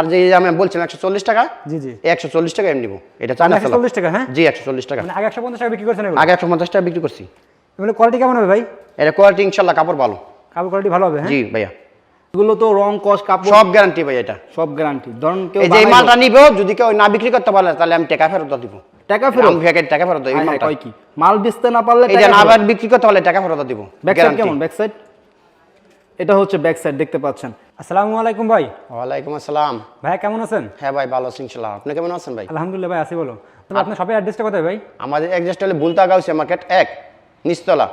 আর যে আমি বলছিলাম একশো চল্লিশ টাকা জি জি। একশো চল্লিশ টাকা আমি নিবো। এটা চায়না একশো চল্লিশ টাকা হ্যাঁ? জি একশো চল্লিশ টাকা। মানে আগে একশো পঞ্চাশ টাকা বিক্রি করছেন আগে একশো পঞ্চাশ টাকা বিক্রি করছি। এগুলো কোয়ালিটি কেমন হবে ভাই? এটা কোয়ালিটি ইনশাল্লাহ কাপড় ভালো। কাপড় কোয়ালিটি ভালো হবে হ্যাঁ? জি ভাইয়া। এগুলো তো রং কস কাপড়। সব গ্যারান্টি ভাই এটা। সব গ্যারান্টি ধরুন কেউ এই যে মালটা নিবো যদি কেউ না বিক্রি করতে পারে তাহলে আমি টাকা ফেরত দিব। টাকা ফেরত? আমি প্যাকেট টাকা ফেরত এই মালটা। কি? মাল বেচতে না পারলে এটা না আবার বিক্রি করতে হলে টাকা ফেরত দিব ব্যাক সাইড কেমন? ব্যাক সাইড এটা হচ্ছে ব্যাক সাইড দেখতে পাচ্ছেন। আসসালামু আলাইকুম ভাই। ওয়ালাইকুম আসসালাম। ভাই কেমন আছেন? হ্যাঁ ভাই ভালো আছি ইনশাল্লাহ আপনি কেমন আছেন ভাই? আলহামদুলিল্লাহ ভাই আসি বলো। তবে আপনার শপের অ্যাড্রেসটা কোথায় ভাই? আমাদের একজাস্ট হলে বুলতা গাউসিয়া মার্কেট এক নিচতলা।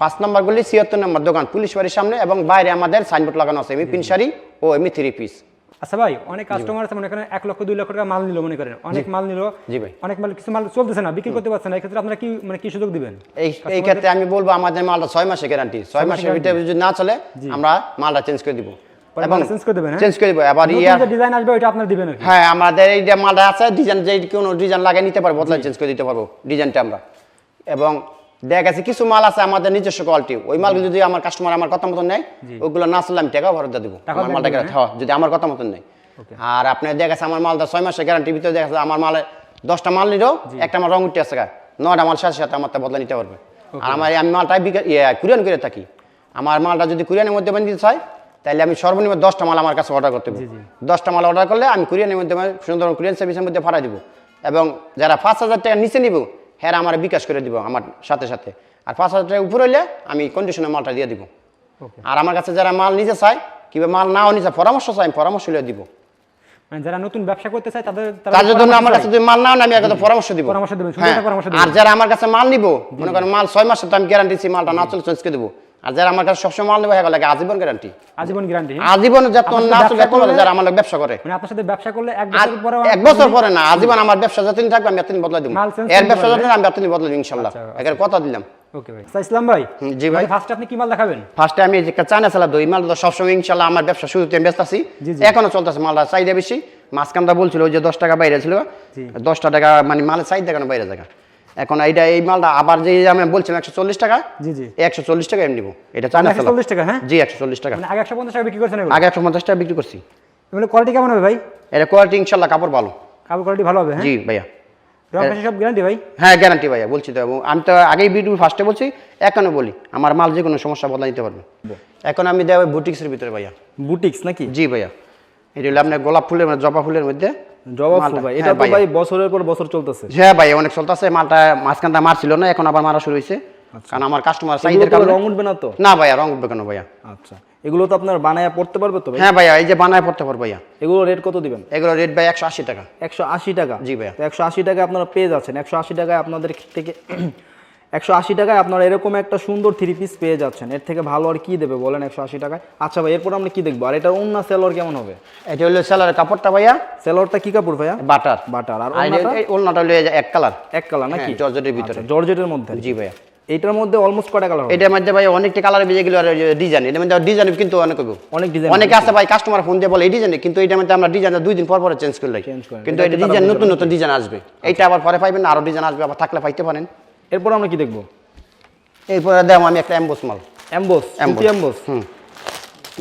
পাঁচ নম্বর গলি ছিয়াত্তর নম্বর দোকান পুলিশ বাড়ির সামনে এবং বাইরে আমাদের সাইনবোর্ড লাগানো আছে এমি পিন শাড়ি ও এমি থ্রি পিস আচ্ছা ভাই অনেক কাস্টমার আছে মনে করেন এক লক্ষ দুই লক্ষ টাকা মাল নিল মনে করেন। অনেক মাল নিল জি ভাই। অনেক মাল কিছু মাল চলতেছে না বিক্রি করতে পারছে না এক্ষেত্রে আপনারা কি মানে কি সুযোগ দিবেন? এই এই ক্ষেত্রে আমি বলব আমাদের মালটা ছয় মাসে গ্যারান্টি ছয় মাসের ভিতরে যদি না চলে আমরা মালটা চেঞ্জ করে দিব। এবং চেঞ্জ করে দেবেন হ্যাঁ? চেঞ্জ করে দিব। ইয়ার ডিজাইন আসবে ওইটা আপনারা দিবেন হ্যাঁ আমাদের এই যে মালটা আছে ডিজাইন যে কোনো ডিজাইন লাগিয়ে নিতে পারব বদলা চেঞ্জ করে দিতে পারব ডিজাইনটা আমরা। এবং দেখা গেছে কিছু মাল আছে আমাদের নিজস্ব কোয়ালিটি ওই যদি আমার কাস্টমার আমার কথা মতন নেয় ওগুলো না চললে আমি টাকা দেবো। আমার মালটা হ্যাঁ। যদি আমার কথা মতন নেয়। আর আপনি দেখা গেছে আমার মালটা ছয় মাসের গ্যারান্টির ভিতরে দেখা গেছে আমার মালে দশটা মাল নিলেও একটা আমার রং গা। নয়টা মাল সাথে সাথে আমার বদলা নিতে পারবে। আর আমার আমি মালটা বিকা- ইয়ে, কুরিয়ান করে থাকি। আমার মালটা যদি কুরিয়ানের মধ্যে বানিয়ে দিতে চাই তাহলে আমি সর্বনিম্ন দশটা মাল আমার কাছে অর্ডার করতে দশটা মাল অর্ডার করলে আমি কুরিয়ানের মধ্যে সুন্দর কুরিয়ান সার্ভিসের মধ্যে ফাড়াই দিব এবং যারা পাঁচ হাজার টাকা নিচে নিব হ্যাঁ আমার বিকাশ করে দিব আমার সাথে সাথে আর পাঁচ হাজার টাকা উপরে হলে আমি কন্ডিশনের মালটা দিয়ে দিব আর আমার কাছে যারা মাল নিতে চায় কিংবা মাল নাও নিতে পরামর্শ চাই আমি পরামর্শ দিব মানে যারা নতুন ব্যবসা করতে চায় তাদের তার জন্য আমার কাছে যদি মাল নাও না আমি একটা পরামর্শ দিব পরামর্শ দিবেন, হ্যাঁ। পরামর্শ আর যারা আমার কাছে মাল নিব মনে করেন মাল ছয় মাসে তো আমি গ্যারান্টি মালটা না চলে চেঞ্জ করে দেবো আর যারা আমার কাছে সবসময় মাল নেব হ্যাঁ লাগে আজীবন গ্যারান্টি আজীবন গ্যারান্টি আজীবন যত না চলে যারা আমার ব্যবসা করে। মানে আপনার সাথে ব্যবসা করলে এক বছর পরে এক বছর পরে না আজীবন আমার ব্যবসা যতদিন থাকবে আমি এতদিন বদলাই দিব। এর ব্যবসা যতদিন আমি এতদিন বদলাই দিব ইনশাল্লাহ। আচ্ছা, এখানে কথা দিলাম। ওকে ভাই। আচ্ছা, ইসলাম ভাই। জি ভাই। ফার্স্টে আপনি কি মাল দেখাবেন? ফার্স্টে আমি যে চায়না দই মাল তো সবসময় ইনশাল্লাহ আমার ব্যবসা শুরুতে আমি ব্যস্ত আছি। এখনও চলতেছে মালটা চাহিদা বেশি। মাঝখানটা বলছিল ওই যে দশ টাকা বাইরে ছিল। দশটা টাকা মানে মালের চাহিদা কেন বাইরে জায়গা? এখন এইটা এই মালটা আবার যে আমি বলছিলাম একশো চল্লিশ টাকা জি জি। একশো চল্লিশ টাকা আমি নিবো। এটা চায়না একশো সালাদ চল্লিশ টাকা হ্যাঁ? জি একশো চল্লিশ টাকা। মানে আগে একশো পঞ্চাশ টাকা বিক্রি করছেন আগে একশো পঞ্চাশ টাকা বিক্রি করছি। এগুলো কোয়ালিটি কেমন হবে ভাই? এটা কোয়ালিটি ইনশাল্লাহ কাপড় ভালো। কাপড় কোয়ালিটি ভালো হবে হ্যাঁ? জি ভাইয়া। রং সব গ্যারান্টি ভাই? হ্যাঁ গ্যারান্টি ভাইয়া বলছি তো। আমি তো আগেই ভিডিও ফার্স্টে বলছি এখনও বলি আমার মাল যে কোনো সমস্যা বদলা নিতে পারবে। এখন আমি দেওয়া বুটিক্সের ভিতরে ভাইয়া। বুটিক্স নাকি? জি ভাইয়া। এটা হলো আপনার গোলাপ ফুলের মানে জবা ফুলের মধ্যে জবাব ফুল ভাই। হ্যাঁ, এটা তো ভাই বছরের পর বছর চলতেছে। হ্যাঁ ভাই অনেক চলতেছে। মালটা মাঝখানটা মারছিল না এখন আবার মারা শুরু হয়েছে কারণ আমার কাস্টমার আচ্ছা। চাহিদার কারণে রং উঠবে না তো? না ভাইয়া রং উঠবে কেন ভাইয়া? আচ্ছা। এগুলো তো আপনার বানায় পড়তে পারবে তো হ্যাঁ ভাইয়া এই যে বানায় পড়তে পারব ভাইয়া। এগুলো রেট কত দিবেন? এগুলো রেট ভাই একশো আশি টাকা। একশো আশি টাকা? জি ভাইয়া। তো একশো আশি টাকায় আপনারা পেয়ে যাচ্ছেন। একশো আশি টাকায় আপনাদের থেকে একশো আশি টাকায় আপনারা এরকম একটা সুন্দর থ্রি পিস পেয়ে যাচ্ছেন। এর থেকে ভালো আর কি দেবে বলেন একশো আশি টাকায়? আচ্ছা ভাই এরপর আমরা কি দেখব? আর এটা অন্য সেলর কেমন হবে? এটা হলো সেলারের কাপড়টা ভাইয়া। সেলরটা কি কাপড় ভাইয়া? বাটার। বাটার। আর ওলনাটা হলো এক কালার। এক কালার নাকি? হ্যাঁ, জর্জেটের ভিতরে। আচ্ছা, জর্জেটের মধ্যে? জি ভাইয়া। এইটার মধ্যে অলমোস্ট কটা কালার এটার মধ্যে ভাই অনেকটা কালার বেজে গেল আর ডিজাইন এটার মধ্যে ডিজাইন কিন্তু অনেক। অনেক ডিজাইন অনেকে আছে ভাই কাস্টমার ফোন দিয়ে বলে এই ডিজাইন কিন্তু এইটার মধ্যে আমরা ডিজাইনটা দুই দিন পর পরে চেঞ্জ করে। কিন্তু এটা এটা ডিজাইন নতুন নতুন ডিজাইন আসবে। এইটা আবার পরে পাইবেন না আরও ডিজাইন আসবে আবার থাকলে পাইতে পারেন। এরপর আমরা কি দেখব? এরপরে দেব আমি একটা এমবোস মাল। Emboss Emboss। এমবোস হুম।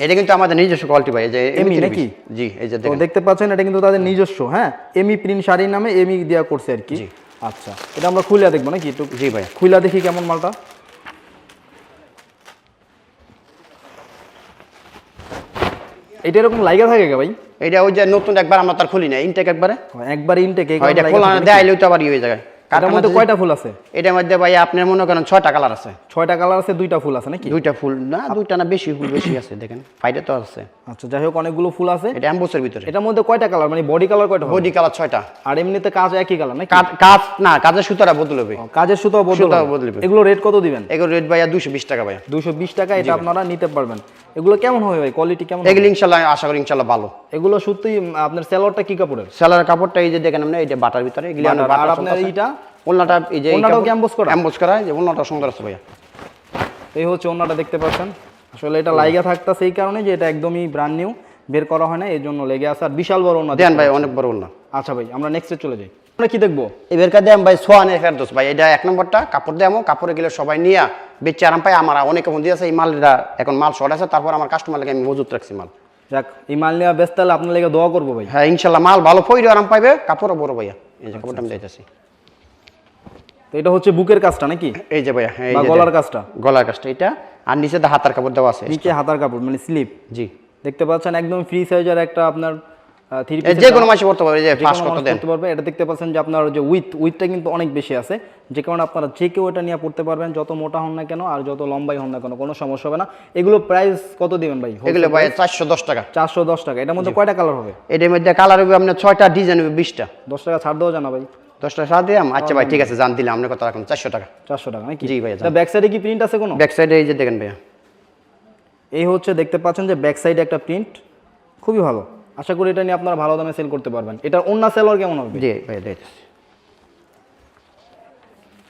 এটা কিন্তু আমাদের নিজস্ব কোয়ালিটি ভাই এই যে এমি নাকি? জি এই যে দেখেন। দেখতে পাচ্ছেন এটা কিন্তু তাদের নিজস্ব হ্যাঁ? এমি প্রিন্ট শাড়ির নামে এমি দেওয়া করছে আর কি। জি। আচ্ছা এটা আমরা খুলে দেখব নাকি একটু? জি ভাই। খুইলা দেখি কেমন মালটা। এটা এরকম লাইগা থাকে ভাই? এটা ওই যে নতুন একবার আমরা তার খুলি না ইনটেক একবারে। একবার ইনটেক এটা খোলা না দেয় তো আবার ইয়ে হয়ে যায়। এটার মধ্যে কয়টা ফুল আছে? এটার মধ্যে ভাই আপনার মনে করেন ছয়টা কালার আছে। ছয়টা কালার আছে দুইটা ফুল আছে নাকি? দুইটা ফুল না দুইটা না বেশি ফুল বেশি আছে দেখেন ফাইডে তো আছে। আচ্ছা যাই হোক অনেকগুলো ফুল আছে। এটা অ্যাম্বোসের ভিতরে। এটার মধ্যে কয়টা কালার? মানে বডি কালার কয়টা বডি কালার ছয়টা। আর এমনিতে কাজ একই কালার নাকি? কাজ- না কাজের সুতারা বদল হবে কাজের সুতো বদল হবে। এগুলো রেট কত দিবেন? এগুলো রেট ভাইয়া দুশো বিশ টাকা ভাইয়া। দুশো বিশ টাকা এটা আপনারা নিতে পারবেন। এগুলো কেমন হবে ভাই? কোয়ালিটি কেমন? এগুলো ইনশাল্লাহ আশা করি ইনশাল্লাহ ভালো। এগুলো সত্যি আপনার সেলরটা কি কাপড়ের? সেলার কাপড়টা এই যে দেখেন আপনি এই যে বাটার ভিতরে এগুলি আর আপনার এইটা? ওলনাটা এই যে ওলনাটাও কি করা? করা যে ওলনাটা সুন্দর আছে ভাইয়া। এই হচ্ছে ওনাটা দেখতে পাচ্ছেন। আসলে এটা লাইগা কারণে যে এটা একদমই ব্র্যান্ড নিউ বের করা হয় না এই জন্য লেগে আছে। আর বিশাল বড় ওনা দেন ভাই অনেক বড় ওলনা আচ্ছা ভাই আমরা নেক্সটে চলে যাই। আমরা কি দেখব? এবারকার দেন ভাই ভাই এটা এক নম্বরটা। কাপড় দেয়ামো কাপড়ে গেলে সবাই নিয়ে বেচে আরাম পাই আমার অনেক ফোন দিয়েছে এই মালটা এখন মাল শর্ট আছে তারপর আমার কাস্টমার লাগে আমি মজুত রাখছি মাল। যাক এই মাল নিয়ে ব্যস্ত হলে আপনার লেগে দোয়া করব ভাই। হ্যাঁ ইনশাল্লাহ মাল ভালো পইরে আরাম পাইবে কাপড়ও বড় ভাইয়া। এই যে কাপড়টা আমি দিতেছি। তো এটা হচ্ছে বুকের কাজটা নাকি? এই যে ভাইয়া এই গলার কাজটা? গলার কাজটা এটা আর নিচে হাতার কাপড় দেওয়া আছে নিচে হাতার কাপড় মানে স্লিপ। জি। দেখতে পাচ্ছেন একদম ফ্রি সাইজের একটা আপনার যে কোনো মাসে পড়তে পারবে যে ফার্স্ট কত দেন। পারবে। এটা দেখতে পাচ্ছেন যে আপনার যে উইথ উইথটা কিন্তু অনেক বেশি আছে। যে কারণে আপনারা যে কেউ এটা নিয়ে পড়তে পারবেন যত মোটা হন না কেন আর যত লম্বাই হন না কেন কোনো সমস্যা হবে না। এগুলো প্রাইস কত দিবেন ভাই? এগুলো ভাই চারশো দশ টাকা। চারশো দশ টাকা। এটার মধ্যে কয়টা কালার হবে? এটার মধ্যে কালার হবে আপনার ছয়টা ডিজাইন হবে বিশটা। দশ টাকা ছাড় দেওয়া জানা ভাই। দশটা সাত দিলাম আচ্ছা ভাই ঠিক আছে জান দিলাম। আপনার কত চারশো টাকা। চারশো টাকা নাকি? জি ভাই, ব্যাক সাইডে কি প্রিন্ট আছে কোনো? ব্যাক সাইডে এই যে দেখেন ভাইয়া। এই হচ্ছে দেখতে পাচ্ছেন যে ব্যাক সাইডে একটা প্রিন্ট খুবই ভালো। আশা করি এটা নিয়ে আপনারা ভালো দামে সেল করতে পারবেন। এটার অন্য সেলর কেমন হবে? জি দিতেছি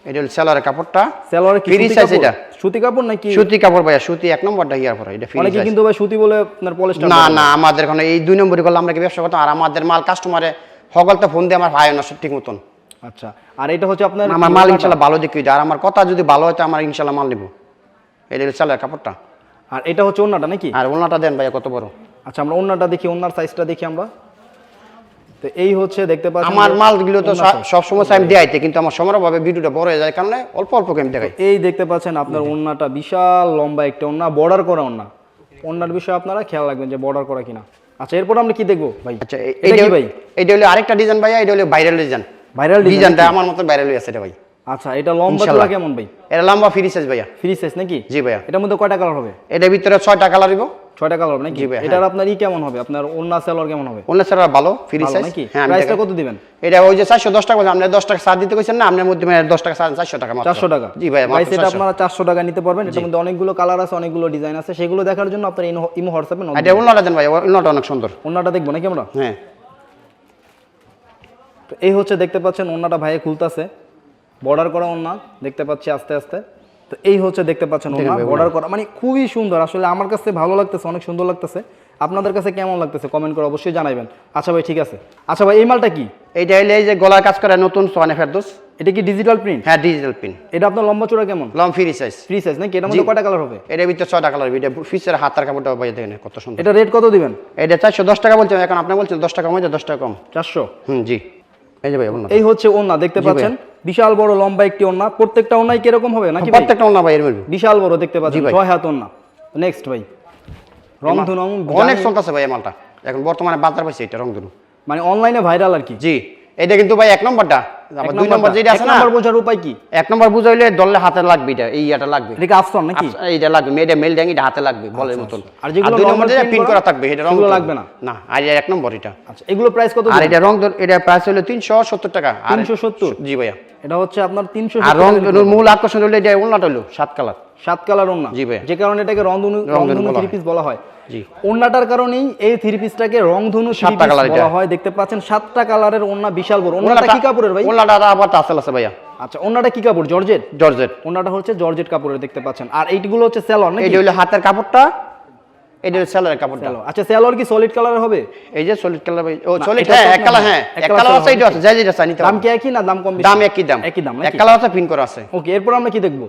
এটা হলো সেলারের কাপড়টা। সেলর কি সুতি কাপড়? এটা? সুতি কাপড় নাকি? সুতি কাপড় ভাইয়া সুতি এক নম্বরটা ইয়ার পরে এটা ফ্রি অনেকে কিন্তু ভাই সুতি বলে আপনার পলিস্টার না না। আমাদের কোনো এই দুই নম্বরই করলে আমরা কি ব্যবসা করতাম? আর আমাদের মাল কাস্টমারে সকলতে ফোন দিয়ে আমার ভাই না ঠিক মতন। আচ্ছা আর এটা হচ্ছে আপনার আমার মাল ইনশাল্লাহ ভালো দিকে আর আমার কথা যদি ভালো হয় তো আমার ইনশাল্লাহ মাল নিব। হলো সেলারের কাপড়টা। আর এটা হচ্ছে ওন্নাটা নাকি? আর ওনাটা দেন ভাইয়া কত বড়? আচ্ছা আমরা ওন্নাটা দেখি ওন্নার সাইজটা দেখি আমরা। তো এই হচ্ছে দেখতে পাচ্ছেন আমার মালগুলো তো সব- সময় আমি দেয়াইতে কিন্তু আমার সময়ভাবে ভিডিওটা বড় হয়ে যায় কারণে অল্প অল্প আমি দেখাই। এই দেখতে পাচ্ছেন আপনার ওন্নাটা বিশাল লম্বা একটা ওন্না বর্ডার করা ওন্না। ওন্নার বিষয়ে আপনারা খেয়াল রাখবেন যে বর্ডার করা কিনা। আচ্ছা এরপর আমরা কি দেখব ভাই? আচ্ছা এইটা ভাই? এটা হলো আরেকটা ডিজাইন ভাইয়া এটা হলো ভাইরাল ডিজাইন ভাইরাল ডিজাইন ডিজাইনটা আমার মতো ভাইরাল হয়ে আছে এটা ভাই। আচ্ছা এটা লম্বা। কেমন ভাই? এটা লম্বা ফ্রি সাইজ ভাইয়া। ফ্রি সাইজ নাকি? জি ভাইয়া। এটার মধ্যে কয়টা কালার হবে? এটার ভিতরে ছয়টা কালার দিব ছয়টা কালার হবে নাকি? এটার আপনার ই কেমন হবে? আপনার ওন্না সেলর কেমন হবে? অন্য স্যার ভালো ফ্রি সাইজ নাকি? হ্যাঁ প্রাইসটা কত দিবেন? এটা ওই যে চারশো দশ টাকা বলছেন আপনি দশ টাকা সার দিতে কইছেন না আপনার মধ্যে মানে দশ টাকা সার চারশো টাকা মাত্র। চারশো টাকা? জি ভাই সেটা 400 আপনারা চারশো টাকা নিতে পারবেন এটার মধ্যে অনেকগুলো কালার আছে অনেকগুলো ডিজাইন আছে সেগুলো দেখার জন্য আপনার ইমো- হোয়াটসঅ্যাপে নক এটা অন্যটা দেন ভাই অন্যটা অনেক সুন্দর। ওন্নাটা দেখব নাকি আমরা? হ্যাঁ। তো এই হচ্ছে দেখতে পাচ্ছেন ওন্নাটা ভাইয়ে খুলতাছে। বর্ডার করা ওন্না দেখতে পাচ্ছি আস্তে আস্তে। তো এই হচ্ছে দেখতে পাচ্ছেন বর্ডার করা। মানে খুবই সুন্দর আসলে আমার কাছে ভালো লাগতেছে অনেক সুন্দর লাগতেছে। আপনাদের কাছে কেমন লাগতেছে কমেন্ট করে অবশ্যই জানাবেন আচ্ছা ভাই ঠিক আছে। আচ্ছা ভাই এই মালটা কি? এইটা হইলে এই যে গলার কাজ করে নতুন সোয়ানে ফেরদোস। এটা কি ডিজিটাল প্রিন্ট হ্যাঁ ডিজিটাল প্রিন্ট এটা আপনার লম্বা চূড়া কেমন? Long free size free size নাকি? এটার মধ্যে কয়টা কালার হবে? এটা ভিতরে ছয়টা কালার এটা ফিসের হাতার কাপড়টা ভাই দেখেন কত সুন্দর। এটা রেট কত দিবেন? এটা চারশো দশ টাকা বলছেন এখন আপনি বলছেন দশ টাকা মধ্যে দশ টাকা কম। চারশো? হুম জি। এই যে ভাই এই হচ্ছে ওন্না দেখতে পাচ্ছেন? বিশাল বড় লম্বা একটি ওন্না প্রত্যেকটা ওন্নাই কীরকম হবে নাকি প্রত্যেকটা ওনা ভাই বিশাল বড় দেখতে পাচ্ছেন। ছয় হাত ওন্না নেক্সট ভাই। রংধনু অনেক সংখ্যা আছে ভাই এই মালটা। এখন বর্তমানে বাজার পাইছে এটা রংধনু মানে অনলাইনে ভাইরাল আর কি? জি। এটা কিন্তু ভাই এক নম্বরটা। দুই নম্বর যেটা আছে না নম্বর বোঝার উপায় কি? এক নম্বর বুঝাইলে দললে হাতে লাগবে এটা এই এটা লাগবে। এটা আফসন নাকি? আচ্ছা, লাগবে মেয়েটা মেল ড্যাং এটা হাতে লাগবে বলের মতন। আর আচ্ছা, যেগুলো দুই নম্বর যেটা পিন করা, করা থাকবে এটা রং লাগবে না? না আর এক নম্বর এটা। আচ্ছা এগুলো প্রাইস কত আর এটা রং এটা প্রাইস হলো তিনশো সত্তর টাকা। আর 370? জি ভাইয়া। এটা হচ্ছে আপনার আর রং মূল আকর্ষণ হলো এটা হলো সাত কালার সাত কালার ওন্না। যে কারণে এটাকে রংধনু রংধনু থ্রি পিস বলা হয়। জি। ওন্নাটার কারণেই এই থ্রি পিসটাকে রংধনু সাতটা এটা। বলা হয়। দেখতে পাচ্ছেন সাতটা কালারের ওন্না বিশাল বড়। ওন্নাটা কি কাপড়ের ভাই? ওনাটা আবার টাসেল আছে ভাইয়া। আচ্ছা ওন্নাটা কি কাপড়? জর্জেট? জর্জেট। ওন্নাটা হচ্ছে জর্জেট কাপড়ের দেখতে পাচ্ছেন। আর এইগুলো হচ্ছে সেলর নাকি? এটা হলো হাতের কাপড়টা এটা হলো কাপড়টা। আচ্ছা সেলর কি সলিড কালার হবে? এই যে সলিড কালার ও সলিড হ্যাঁ এক কালার হ্যাঁ এক এক কালার আছে আছে এটা আছে যাই যেটা চাই নিতে দাম কি একই না দাম কম বেশি? দাম একই দাম। একই দাম এক নাকি? কালার আছে পিন করা আছে। ওকে এরপর আমরা কি দেখব?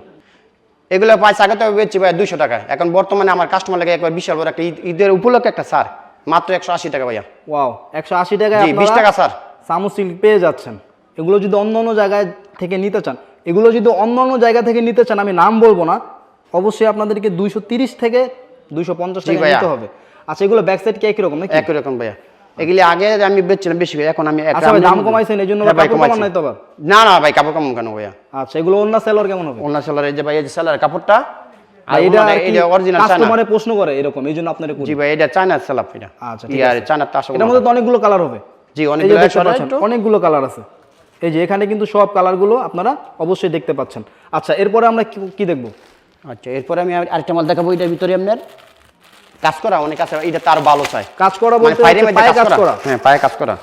এগুলো পাঁচ আগে তো বেচছি ভাই দুশো টাকা এখন বর্তমানে আমার কাস্টমার লাগে একবার বিশাল বড় একটা ঈদ- ঈদের উপলক্ষে একটা সার মাত্র একশো আশি টাকা ভাইয়া। ওয়াও একশো আশি টাকা বিশ টাকা স্যার। সামু সিল্ক পেয়ে যাচ্ছেন। এগুলো যদি অন্য অন্য জায়গায় থেকে নিতে চান এগুলো যদি অন্য অন্য জায়গা থেকে নিতে চান আমি নাম বলব না। অবশ্যই আপনাদেরকে দুইশো তিরিশ থেকে দুইশো পঞ্চাশ টাকা নিতে হবে। আচ্ছা এগুলো ব্যাক সাইড কি একই রকম নাকি? একই রকম ভাইয়া। এগুলি আগে আমি বেচছিলাম বেশি করে, এখন আমি আচ্ছা দাম কমাইছেন, এই জন্য হ্যাঁ ভাই, কাপড় নাই তো না না ভাই কাপড় কম কেন ভাইয়া? আচ্ছা এগুলো অন্য সেলর কেমন হবে? অন্য সেলার এই যে ভাই এই যে সেলার কাপড়টা? আর আর এটা এটা অরিজিনাল কাস্টমারে প্রশ্ন করে এরকম এই জন্য আপনার জি ভাই এটা চায়নার সেলাপ এটা আচ্ছা, ঠিক ইয়ার তাস এটার মধ্যে তো অনেকগুলো কালার হবে। জি অনেকগুলো। অনেকগুলো কালার আছে। এই যে এখানে কিন্তু সব কালারগুলো আপনারা অবশ্যই দেখতে পাচ্ছেন। আচ্ছা এরপরে আমরা কি- কি দেখব? আচ্ছা এরপরে আমি আরেকটা মাল দেখাবো এটার ভিতরে আপনার। কাজ করা অনেক আছে এটা তার ভালো চাই। কাজ করা মানে বলতে পায়ে কাজ করা? হ্যাঁ পায়ে কাজ করা।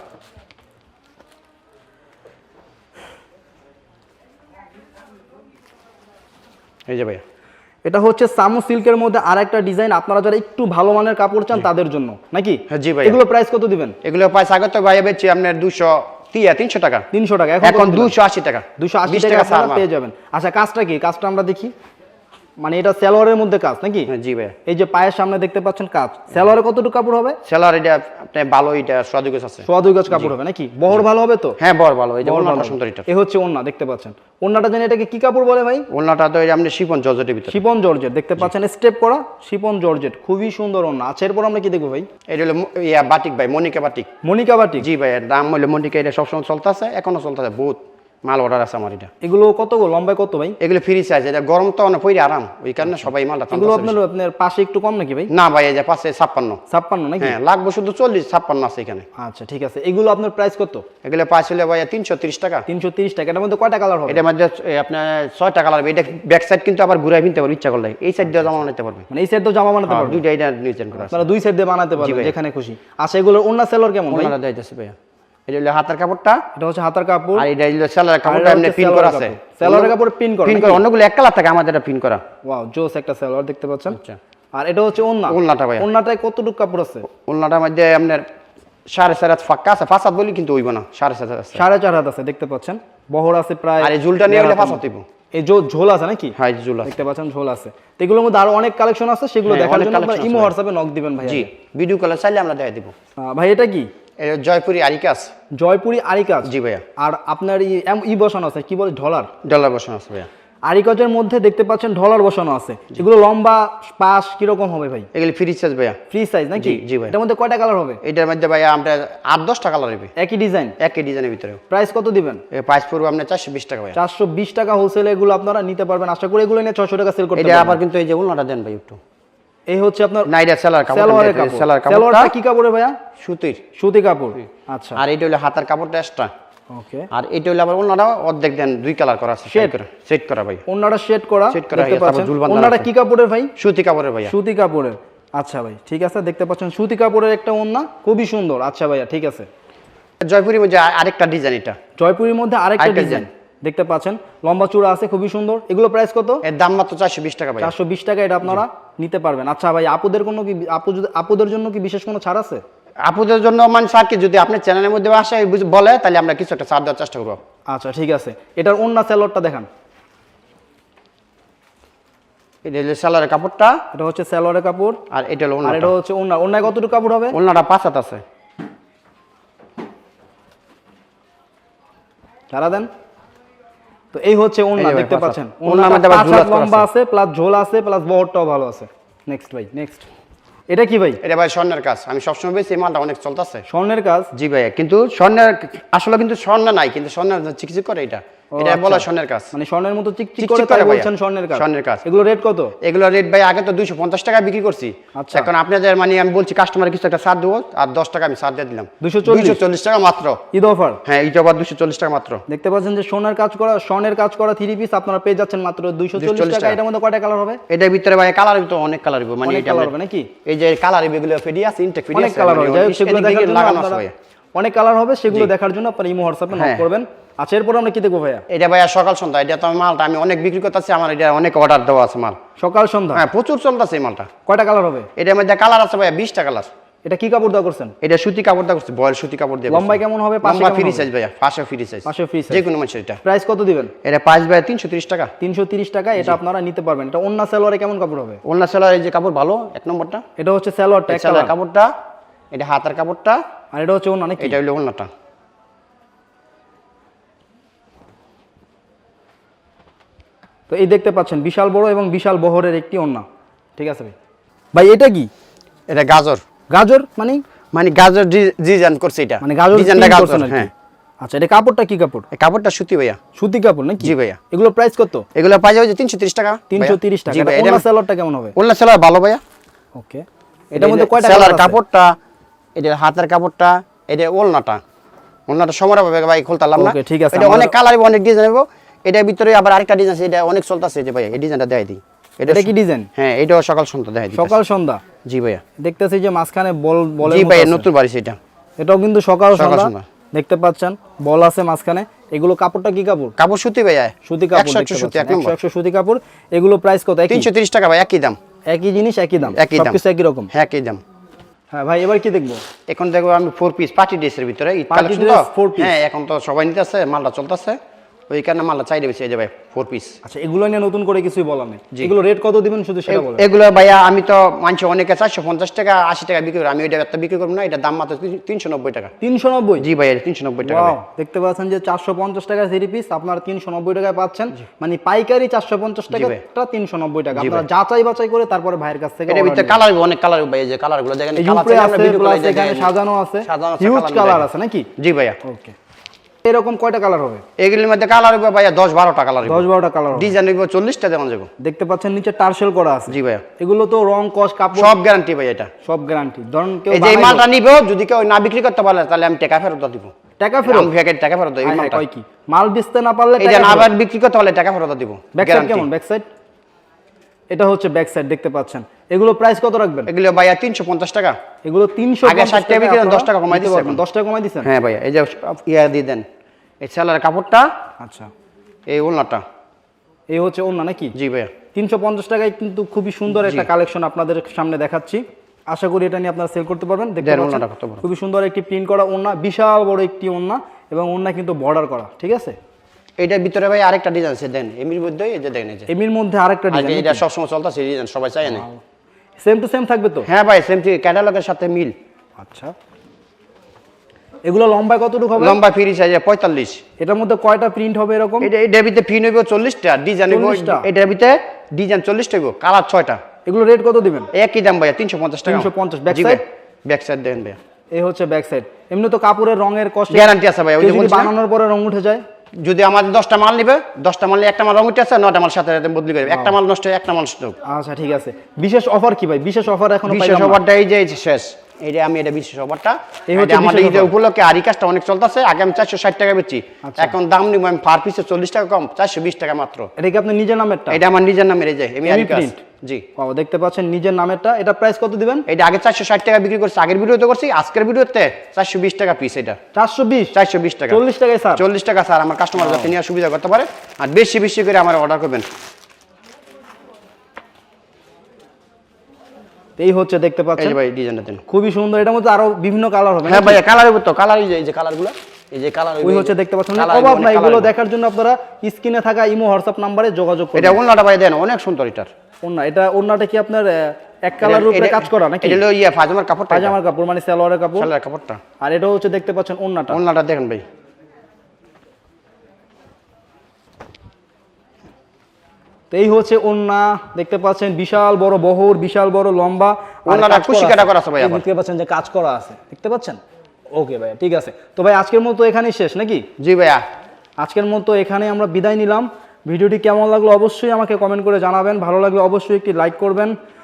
এই যে ভাইয়া। এটা হচ্ছে সামু সিল্কের মধ্যে আর একটা ডিজাইন। আপনারা যারা একটু ভালো মানের কাপড় চান তাদের জন্য। নাকি? হ্যাঁ, জি ভাই। এগুলো প্রাইস কত দিবেন? এগুলো পাঁচ আগে তো ভাইয়া বেচছি আপনার দুশো তিনশো টাকা। তিনশো টাকা। এখন দুশো আশি টাকা। দুশো আশি টাকা। পেয়ে যাবেন। আচ্ছা কাজটা কি? কাজটা আমরা দেখি। মানে এটা সেলোয়ারের মধ্যে কাজ নাকি? হ্যাঁ, জি ভাই এই যে পায়ের সামনে দেখতে পাচ্ছেন কাজ সেলোয়ারে কতটুকু কাপড় হবে? সেলার এটা আপনি ভালো এটা স্বাদু গোছ আছে। সোয়া দুই গজ কাপড় হবে নাকি? বহর ভালো হবে তো? হ্যাঁ বড় ভালো এই যে বহর ভালো। সুন্দর এটা। এ হচ্ছে ওন্না দেখতে পাচ্ছেন। ওন্নাটা জানি এটাকে কি কাপড় বলে ভাই? ওলনাটা তো এই আপনি শিপন জর্জেটের ভিতরে। শিপন জর্জেট দেখতে পাচ্ছেন স্টেপ করা শিপন জর্জেট খুবই সুন্দর ওন্না আচ্ছা এরপর আমরা কি দেখব ভাই? এটা হলো ইয়া বাটিক ভাই মনিকা বাটিক। Monica batik. জি ভাই এর দাম হলো মনিকা এটা সবসময় চলতেছে এখনও চলতেছে বহুত। মাল অর্ডার আছে আমার এটা। এগুলো কত লম্বায় কত ভাই? এগুলো ফ্রি সাইজ এটা গরম তো অনেক পইরে আরাম। ওই কারণে সবাই মালটা এগুলো আপনার আপনার পাশে একটু কম নাকি ভাই? না ভাই এই যে পাশে ছাপ্পান্ন। ছাপ্পান্ন নাকি? হ্যাঁ লাগবে শুধু চল্লিশ ছাপ্পান্ন আছে এখানে। আচ্ছা ঠিক আছে। এগুলো আপনার প্রাইস কত? এগুলো পাঁচ হলে ভাই তিনশো তিরিশ টাকা। তিনশো তিরিশ টাকা। এটার মধ্যে কয়টা কালার হবে? এটার মধ্যে আপনার ছয় টাকা লাগবে এটা ব্যাক সাইড কিন্তু আবার ঘুরাই কিনতে পারবে ইচ্ছা করলে। এই সাইড দিয়ে জমা নিতে পারবে। মানে এই সাইড তো জামা বানাতে পারবে? দুইটা এটা নির্জন করা আছে। আপনারা দুই সাইড দিয়ে বানাতে পারবে ভাই। যেখানে খুশি। আচ্ছা এগুলোর অন্য সেলর কেমন ভাই? ওনারা দিতেছে ভাইয়া। এটা হলো হাতের কাপড়টা। এটা হচ্ছে হাতার কাপড়। আর এটা হলো সেলার কাপড়টা এমনি পিন করা আছে। কাপড়। pin করা পিন করা অন্যগুলো এক কালার থাকে আমাদের এটা পিন করা। ওয়াও জোস একটা সেলর দেখতে পাচ্ছেন? আচ্ছা। আর এটা হচ্ছে ওন্না ওড়নাটা ভাইয়া। ওন্নাটায় কতটুকু কাপড় আছে? ওলনাটার মধ্যে আপনার সাড়ে চার হাত ফাঁকা আছে। ফাঁসাত বলি কিন্তু হইব না সাড়ে চার হাত আছে। সাড়ে চার হাত আছে দেখতে পাচ্ছেন? বহর আছে প্রায় আর এই ঝুলটা নিয়ে ফাঁসাত মতো। এই জো ঝোল আছে নাকি? হ্যাঁ ঝুল আছে। দেখতে পাচ্ছেন ঝোল আছে। তো এগুলোর মধ্যে আরও অনেক কালেকশন আছে সেগুলো হ্যাঁ, দেখার জন্য আপনারা ইমো হোয়াটসঅ্যাপে নক দিবেন ভাই জি ভিডিও কলে চাইলে আমরা দেখাই দিব। ভাই এটা কি? এটা জয়পুরি আরিকাস জয়পুরি আরিকাজ জি ভাইয়া। আর আপনার ই বসানো আছে কি বলে ঢলার? ডলার বসানো আছে ভাইয়া। আরিকাজের মধ্যে দেখতে পাচ্ছেন ঢলার বসানো আছে। এগুলো লম্বা পাশ কীরকম হবে ভাই? এগুলি ফ্রি সাইজ ভাইয়া। ফ্রি সাইজ নাকি? জি, ভাই। এটার মধ্যে কয়টা কালার হবে? এটার মধ্যে ভাইয়া আমরা আট দশ কালার হবে। একই ডিজাইন একই ডিজাইনের ভিতরে প্রাইস কত দিবেন? প্রাইস পড়বে আপনার চারশো বিশ টাকা ভাইয়া। চারশো বিশ টাকা হোলসেলে এগুলো আপনারা নিতে পারবেন। আশা করি এগুলো নিয়ে ছশো টাকা সেল করতে এটা আবার কিন্তু এই যে উলনাটা দেন ভাই একটু। এই হচ্ছে আপনার না সেলার কাপড় সালোয়ারের কাপড়। সেলার কাপড়টা কি কাপড়ে ভাইয়া? সুতির। সুতি কাপড়। আচ্ছা। আর এটা হলো হাতার কাপড়টা এক্সট্রা ওকে। আর এটা হলো আবার উলনাটা অর্ধেক দেন দুই কালার করা আছে Shade? করা সেট করা ভাই। ওনাটা শেড করা Shade করা, দেখতে তারপর পাচ্ছেন। ঝুল ওনাটা কি কাপড়ের ভাই? সুতি কাপড়ের ভাইয়া। সুতি কাপড়ের। আচ্ছা ভাই ঠিক আছে দেখতে পাচ্ছেন সুতি কাপড়ের একটা ওন্না খুবই সুন্দর। আচ্ছা ভাইয়া ঠিক আছে। জয়পুরের মধ্যে আরেকটা ডিজাইন এটা। জয়পুরের মধ্যে আরেকটা ডিজাইন দেখতে পাচ্ছেন। লম্বা চূড়া আছে খুবই সুন্দর। এগুলো প্রাইস কত? এর দাম মাত্র চারশো বিশ টাকা চারশো বিশ টাকা এটা আপনারা নিতে পারবেন। আচ্ছা ভাই আপুদের কোনো কি আপু যদি- আপুদের জন্য কি বিশেষ কোনো ছাড় আছে? আপুদের জন্য মানে আর কি? যদি আপনার চ্যানেলের মধ্যে আসে বলে তাহলে আমরা কিছু একটা ছাড় দেওয়ার চেষ্টা করব। আচ্ছা ঠিক আছে। এটার অন্য সেলরটা দেখান। এটা হলো সেলারের কাপড়টা। এটা হচ্ছে সেলরের কাপড়। আর এটা হলো আর এটা হচ্ছে অন্য কতটুকু কাপড় হবে? ওলনাটা পাঁচ হাত আছে। ছাড়া দেন। তো এই হচ্ছে ওন্না দেখতে পাচ্ছেন? ওন্না লম্বা আছে প্লাস ঝোল আছে প্লাস বহরটাও ভালো আছে। নেক্সট ভাই নেক্সট এটা কি ভাই? এটা ভাই স্বর্ণের কাজ। আমি সবসময় বেশি এই মালটা অনেক চলতেছে। স্বর্ণের কাজ? জি ভাইয়া কিন্তু স্বর্ণের আসলে কিন্তু স্বর্ণ নাই কিন্তু স্বর্ণের চিকিৎসা করে এটা। এটা আচ্ছা। বলা স্বর্ণের কাজ। মানে স্বর্ণের মতো চিকচিক করে তাই বলছেন স্বর্ণের কাজ। স্বর্ণের কাজ। এগুলো রেট কত? এগুলো রেট ভাই আগে তো দুইশো পঞ্চাশ টাকা বিক্রি করছি। আচ্ছা। এখন আপনাদের মানে আমি বলছি কাস্টমার কিছু একটা দেবো আর দশ টাকা আমি সার দিয়ে দিলাম। 240 চল্লিশ। টাকা মাত্র। ঈদ অফার হ্যাঁ আবার দুশো চল্লিশ টাকা মাত্র। দেখতে পাচ্ছেন যে সোনার কাজ করা স্বর্ণের কাজ করা থ্রি পিস আপনারা পেয়ে যাচ্ছেন মাত্র 240 টাকা। এটার মধ্যে কয়টা কালার হবে? এটার ভিতরে ভাই কালার ভিতরে অনেক কালার হবে। মানে এটা কালার হবে নাকি? এই যে কালার এগুলো ফেডি আছে ইনটেক ফেডি অনেক আছে। কালার মানে হবে। যাই হোক, এদিক সেগুলো দেখার জন্য লাগানো আছে অনেক কালার হবে সেগুলো দেখার জন্য আপনারা ইমো হোয়াটসঅ্যাপে নক হ্যাঁ। করবেন। আচ্ছা এরপর আমরা কি দেখব ভাইয়া? এটা ভাইয়া সকাল সন্ধ্যা এটা তো মালটা আমি অনেক বিক্রি করতেছি আমার এটা অনেক অর্ডার দেওয়া আছে মাল। সকাল সন্ধ্যা? হ্যাঁ প্রচুর চলতেছে এই মালটা। কয়টা কালার হবে? এটার মধ্যে কালার আছে ভাইয়া বিশটা কালার এটা কি কাপড় দেওয়া করছেন? এটা সুতি কাপড় দেওয়া করছে বয়েল সুতি কাপড় দিয়ে লম্বায় কেমন হবে? লম্বা ফ্রি সাইজ ভাইয়া পাশে ফ্রি সাইজ পাশে free size। যে কোনো মানুষের এটা। প্রাইস কত দিবেন? এটা পাঁচ ভাইয়া তিনশো তিরিশ টাকা। তিনশো তিরিশ টাকা এটা আপনারা নিতে পারবেন। এটা অন্য সেলোয়ারে কেমন কাপড় হবে? অন্য এই যে কাপড় ভালো এক নম্বরটা। এটা হচ্ছে সেলোয়ারটা সেলার কাপড়টা এটা হাতের কাপড়টা। আর এটা হচ্ছে অন্য এটা হলো অন্যটা তো এই দেখতে পাচ্ছেন বিশাল বড় এবং বিশাল বহরের একটি ওন্না ঠিক আছে ভাই? ভাই এটা কি? এটা গাজর। গাজর মানে? মানে গাজর ডিজাইন করছে এটা। মানে গাজর ডিজাইনটা গাজর। হ্যাঁ। আচ্ছা এটা কাপড়টা কি কাপড়? এই কাপড়টা সুতি ভাইয়া। সুতি কাপড় নাকি? জি ভাইয়া। এগুলো প্রাইস কত? এগুলো পাই যাবে তিনশো তিরিশ টাকা তিনশো তিরিশ টাকা। জি ভাইয়া অন্য কেমন হবে? অন্য সেলার ভালো ভাইয়া। ওকে এটার মধ্যে কয়টা সেলার? কাপড়টা এটা হাতের কাপড়টা এটা ওলনাটা ওলনাটা সময় হবে ভাই খুলতাম না। Okay, ঠিক আছে, এটা অনেক কালার অনেক ডিজাইন হবে। এটার ভিতরে আবার আরেকটা ডিজাইন আছে এটা অনেক চলতেছে যে ভাই এই ডিজাইনটা দেয় দিই। এটা কি ডিজাইন হ্যাঁ এটাও সকাল সন্ধ্যা দেয় সকাল সন্ধ্যা? জি ভাইয়া। দেখতেছি যে মাঝখানে বল বল জি ভাই নতুন বাড়ি সেটা। এটাও কিন্তু সকাল সকাল সন্ধ্যা। দেখতে পাচ্ছেন বল আছে মাঝখানে। এগুলো কাপড়টা কি কাপড়? কাপড় সুতি ভাইয়া। সুতি কাপড় একশো দেখতে একশো সুতি এক পাচ্ছেন। নম্বর। একশো একশো সুতি কাপড়। এগুলো প্রাইস কত? একই? তিনশো তিরিশ টাকা ভাই একই দাম। একই জিনিস একই দাম? একই দাম। সবকিছু একই রকম? হ্যাঁ একই দাম। হ্যাঁ ভাই এবার কি দেখব? এখন দেখব আমি ফোর পিস পার্টি ড্রেসের ভিতরে। ঈদ Party কালেকশন তো dress, four piece। হ্যাঁ এখন তো সবাই নিতেছে মালটা চলতেছে। ওই কারণে মালটা চাইলে বেশি এই ফোর পিস আচ্ছা এগুলো নিয়ে নতুন করে কিছুই বলার নেই। এগুলো রেট কত দিবেন শুধু সেটা বলেন। এগুলো ভাইয়া আমি তো মানছি অনেকে চারশো পঞ্চাশ টাকা আশি টাকা বিক্রি করি আমি ওইটা একটা বিক্রি করব না এটা দাম মাত্র তিনশো নব্বই টাকা। তিনশো নব্বই? জি ভাই তিনশো নব্বই টাকা দেখতে পাচ্ছেন যে চারশো পঞ্চাশ টাকার থ্রি পিস আপনারা তিনশো নব্বই টাকায় পাচ্ছেন। মানে পাইকারি চারশো পঞ্চাশ। টাকাটা তিনশো নব্বই টাকা। আপনারা যাচাই বাছাই করে তারপরে ভাইয়ের কাছ থেকে ভিতরে কালার অনেক কালার ভাই যে কালারগুলো দেখেন সাজানো আছে, হিউজ কালার আছে নাকি? জি ভাইয়া। ওকে এরকম কয়টা কালার হবে? এগুলির মধ্যে কালার হবে ভাইয়া দশ বারোটা কালার দশ বারোটা কালার ডিজাইন হবে চল্লিশটা দেওয়া যাব দেখতে পাচ্ছেন নিচে টার্সেল করা আছে। জি ভাইয়া। এগুলো তো রং কস কাপড়। সব গ্যারান্টি ভাই এটা। সব গ্যারান্টি ধরুন কেউ এই যে মালটা নিব যদি কেউ না বিক্রি করতে পারলে তাহলে আমি টাকা ফেরত দিব। টাকা ফেরত? আমি প্যাকেট টাকা ফেরত এই মালটা। কয় কি? মাল বেচতে না পারলে এই যে না আবার বিক্রি করতে পারলে টাকা ফেরত দিব ব্যাক সাইড কেমন? ব্যাক সাইড এটা হচ্ছে ব্যাক সাইড দেখতে পাচ্ছেন। এগুলো প্রাইস কত রাখবেন? এগুলো ভাইয়া তিনশো পঞ্চাশ টাকা। এগুলো তিনশো আগে 60 টাকা বিক্রি করতেন, 10 টাকা কমাই এখন। দশ টাকা কমাই দিচ্ছেন হ্যাঁ ভাইয়া এই যে ইয়া দিয়ে দেন। এই সেলার কাপড়টা আচ্ছা। এই ওলনাটা। এই হচ্ছে অন্য নাকি? জি ভাইয়া। তিনশো পঞ্চাশ টাকায় কিন্তু খুবই সুন্দর একটা কালেকশন আপনাদের সামনে দেখাচ্ছি। আশা করি এটা নিয়ে আপনারা সেল করতে পারবেন? খুবই সুন্দর একটি প্রিন্ট করা ওড়না বিশাল বড় একটি ওড়না এবং ওড়না কিন্তু বর্ডার করা ঠিক আছে? এইটার ভিতরে ভাই আরেকটা ডিজাইন আছে দেন এমির মধ্যে এই যে দেখেন এই যে। এমির মধ্যে আরেকটা ডিজাইন এটা সবসময় চলতেছে ডিজাইন সবাই চায় না। সেম টু সেম থাকবে তো? হ্যাঁ ভাই সেম ঠিক ক্যাটালগের সাথে মিল। আচ্ছা। এগুলো লম্বায় কতটুকু হবে? লম্বা ফ্রি সাইজে পঁয়তাল্লিশ। এটার মধ্যে কয়টা প্রিন্ট হবে এরকম? এটা এটার ভিতরে ফি নেবে চল্লিশটা ডিজাইন নেব 40টা? এটার ভিতরে ডিজাইন চল্লিশটা নেব কালার ছয়টা। এগুলো রেট কত দিবেন? একই দাম ভাইয়া তিনশো পঞ্চাশ টাকা। 350 back জি side? ভাই ব্যাক সাইড দেন ভাইয়া। এই হচ্ছে ব্যাক সাইড এমনি তো কাপড়ের রঙের কষ্ট গ্যারান্টি আছে ভাই ওই যে যদি বানানোর পরে রং উঠে যায়। যদি আমাদের দশটা মাল নিবে দশটা মাল একটা মাল রঙ উঠে আছে নটা মাল সাথে সাথে বদলি করবে একটা মাল নষ্ট একটা মাল নষ্ট। আচ্ছা ঠিক আছে। বিশেষ অফার কি ভাই? বিশেষ অফার এখনও বিশেষ। অফারটা এই যে শেষ। এইটা আমি এটা বিশেষ অফারটা। এটা আমাদের ঈদের উপলক্ষে আরি কাজটা অনেক চলতেছে আগে আমি চারশো ষাট টাকা বেচি। আচ্ছা। এখন দাম নিব আমি পার পিসে চল্লিশ টাকা কম চারশো বিশ টাকা মাত্র। এটা কি আপনার নিজের নামেরটা? এটা আমার নিজের নামের এই যে আমি আরি কাজ। জি। বাবা দেখতে পাচ্ছেন নিজের নামেরটা। এটা প্রাইস কত দিবেন? এটা আগে চারশো ষাট টাকা বিক্রি করছি আগের ভিডিওতে করছি আজকের ভিডিওতে চারশো বিশ টাকা পিস এটা। চারশো বিশ? চারশো বিশ টাকা। চল্লিশ টাকায় স্যার চল্লিশ টাকা স্যার আমার কাস্টমার যাতে সুবিধা করতে পারে। আর বেশি বেশি করে আমার অর্ডার করবেন। এই হচ্ছে দেখতে পাচ্ছেন। ভাই ডিজাইনটা দেন। খুবই সুন্দর এটার মধ্যে আরও বিভিন্ন কালার হবে হ্যাঁ ভাই কালার তো কালার এই যে কালারগুলো এই যে কালার ওই হচ্ছে দেখতে পাচ্ছেন। অভাব না এগুলো দেখার জন্য আপনারা স্ক্রিনে থাকা ইমো হোয়াটসঅ্যাপ নাম্বারে যোগাযোগ করুন। এটা করুন ওনাটা ভাই দেন অনেক সুন্দর এটার। ওন্না এটা ওন্নাটা কি আপনার এক কালার উপরে কাজ করা নাকি? এটা হলো ইয়ে ফাজমার কাপড়টা পাজামার কাপড় মানে সালোয়ারের কাপড়। শালের কাপড়টা। আর এটা হচ্ছে দেখতে পাচ্ছেন ওন্নাটা ওনাটা দেখেন ভাই। এই হচ্ছে ওন্না দেখতে পাচ্ছেন বিশাল বড় বহর বিশাল বড় লম্বা। ওন্নাটা কুশি কাটা করা আছে ভাই দেখতে পাচ্ছেন যে কাজ করা আছে দেখতে পাচ্ছেন? ওকে ভাই ঠিক আছে। তো ভাই আজকের মতো এখানেই শেষ নাকি? জি ভাইয়া। আজকের মতো এখানে আমরা বিদায় নিলাম। ভিডিওটি কেমন লাগল অবশ্যই আমাকে কমেন্ট করে জানাবেন। ভালো লাগলে অবশ্যই একটি লাইক করবেন।